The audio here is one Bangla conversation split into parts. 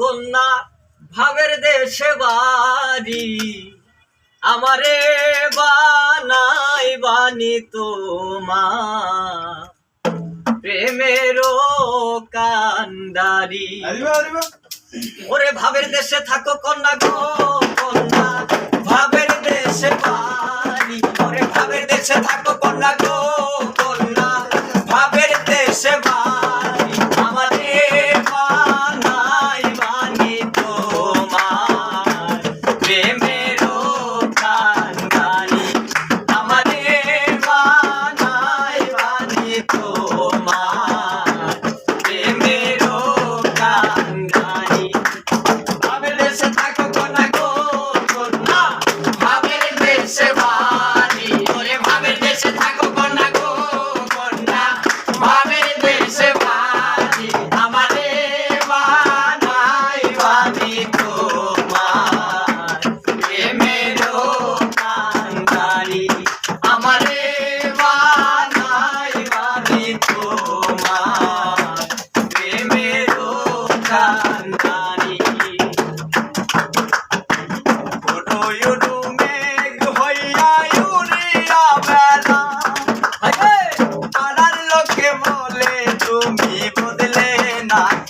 কন্যা ভাবের দেশে বাড়ি। আমারে বানাই বানি তোমা প্রেমেরও আরিবা আরিবা। ওরে ভাবের দেশে থাকো কন্যা গো কন্যা। ভাবের দেশে বাড়ি। ওরে ভাবের দেশে থাকো কন্যা গো। বানি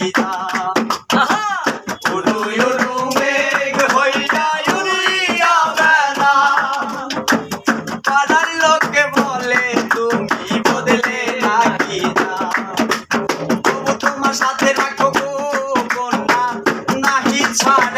আহা ওডো ইউডু মেঘ হইয়া বেলা, তুমি বদলে তা তবু তোমার সাথে রাখো গো কন্যা, নাহি ছাড়ি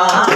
와.